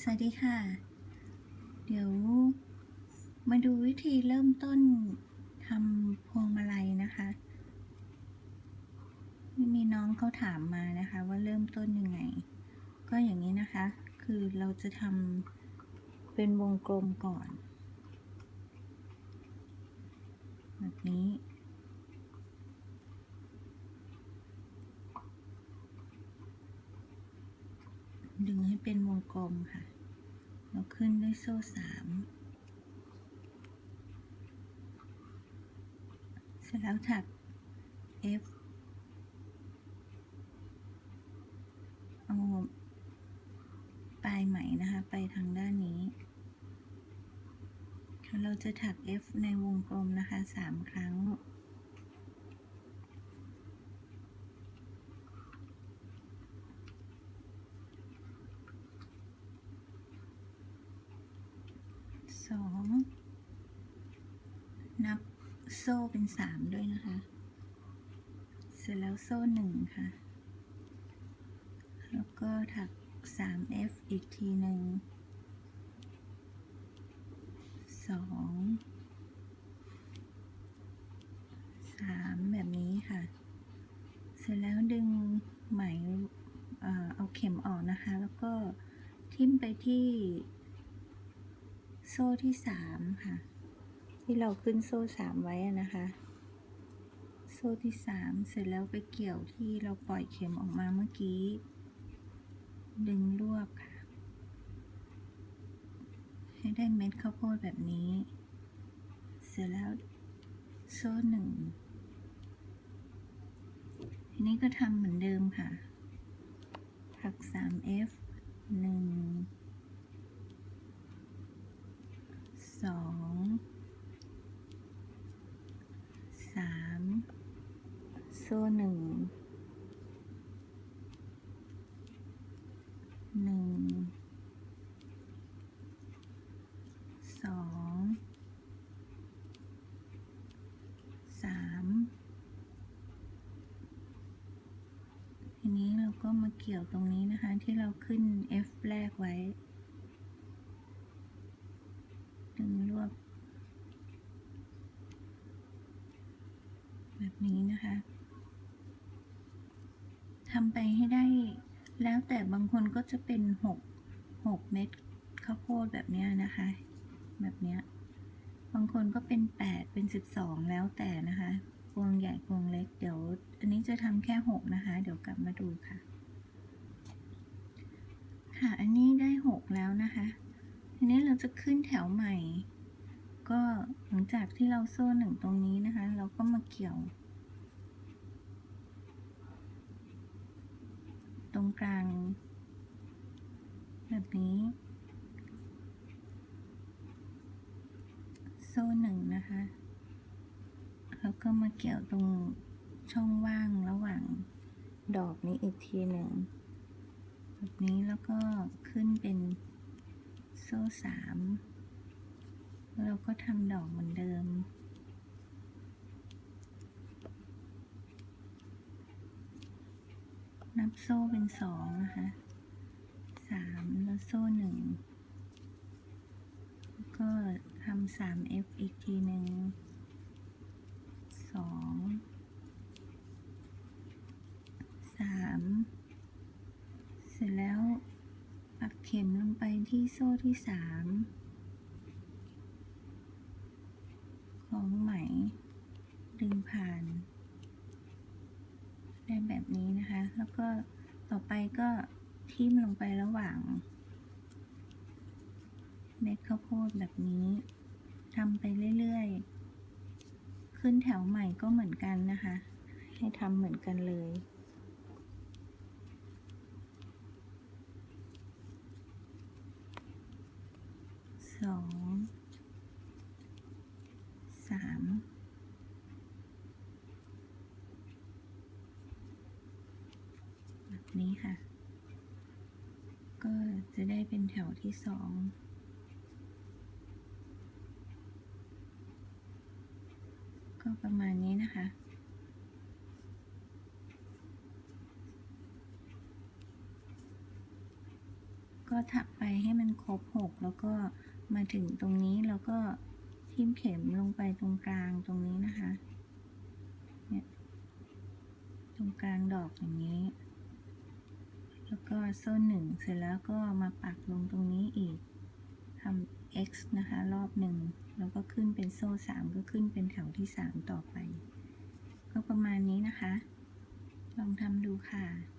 สวัสดีค่ะ เดี๋ยว มาดูวิธีเริ่มต้นทำพวงมาลัยนะคะมีน้องเขาถามมานะคะ ว่าเริ่มต้นยังไง ก็อย่างนี้นะคะ คือเราจะทำเป็นวงกลมก่อน แบบนี้ ดึ งให้เป็นวงกลมค่ะแล้วขึ้นด้วยโซ่สามเสร็จแล้วถัก F เอาปลายไหมนะคะ ไปทางด้านนี้ เราจะถัก F ในวงกลมนะคะสามครั้ง สองนับโซ่เป็นสามด้วยนะคะ เสร็จแล้วโซ่หนึ่งค่ะ แล้วก็ถัก 3F อีกทีหนึ่งสองสามแบบนี้ค่ะ เสร็จแล้วดึงไหมเอาเข็มออกนะคะ แล้วก็ทิ่มไปที่ โซ่ที่สามค่ะ ที่เราขึ้นโซ่สามไว้นะคะ โซ่ที่สามเสร็จแล้วไปเกี่ยวที่เราปล่อยเข็มออกมาเมื่อกี้ ดึงรวบค่ะ ให้ได้เม็ดข้าวโพดแบบนี้ เสร็จแล้วโซ่หนึ่งทีนี้ก็ทำเหมือนเดิมค่ะ ผัก 3F 1 สองสามโซ่หนึ่งหนึ่งสองสามทีนี้เราก็มาเกี่ยวตรงนี้นะคะที่เราขึ้น F แรกไว้ ดึงรวบ แบบ นี้นะคะทำไปให้ได้ แล้วแต่บางคนก็จะเป็นหกหกเม็ดข้าวโพดแบบนี้นะคะ แบบนี้บางคนก็เป็นแปดเป็นสิบสองแล้วแต่นะคะพวงใหญ่พวงเล็กเดี๋ยว อันนี้จะทำแค่หกนะคะ เดี๋ยวกลับมาดูค่ะ ค่ะอันนี้ได้หกแล้วนะคะทีนี้เราจะขึ้นแถวใหม่ ก็หลังจากที่เราโซ่หนึ่งตรงนี้นะคะ เราก็มาเกี่ยว รงกลาง แบบนี้ โซ่หนึ่งนะคะ แล้วก็มาเกี่ยวตรงช่องว่างระหว่างดอกนี้อีกทีหนึ่ง แบบนี้แล้วก็ขึ้นเป็นโซ่สามเราก็ทำดอกเหมือนเดิม นั บโซ่เป็นสองนะคะสามแล้วโซ่หนึ่งก็ทำสาม F อีกทีหนึ่งสองสามเสร็จแล้วปักเข็มลงไปที่โซ่ที่สามของไหมดึงผ่าน ได้แบบนี้นะคะ แล้วก็ต่อไปก็ทิ่มลงไประหว่างเม็ดข้าวโพดแบบนี้ทำไปเรื่อยๆ ขึ้นแถวใหม่ก็เหมือนกันนะคะ ให้ทำเหมือนกันเลยสอง สาม แบบนี้ค่ะ ก็ จะได้เป็นแถวที่สองก็ประมาณนี้นะคะ ก็ถักไปให้มันครบหกแล้วก็มาถึงตรงนี้แล้วก็ทิ่มเข็มลงไปตรงกลางตรงนี้นะคะ เนี่ย ตรงกลางดอกอย่างนี้ แล้วก็โซ่หนึ่งเสร็จแล้วก็มาปักลงตรงนี้อีกทำ x นะคะ รอบหนึ่งแล้วก็ขึ้นเป็นโซ่สามก็ขึ้นเป็นแถวที่สามต่อไป ก็ประมาณนี้นะคะ ลองทำดูค่ะ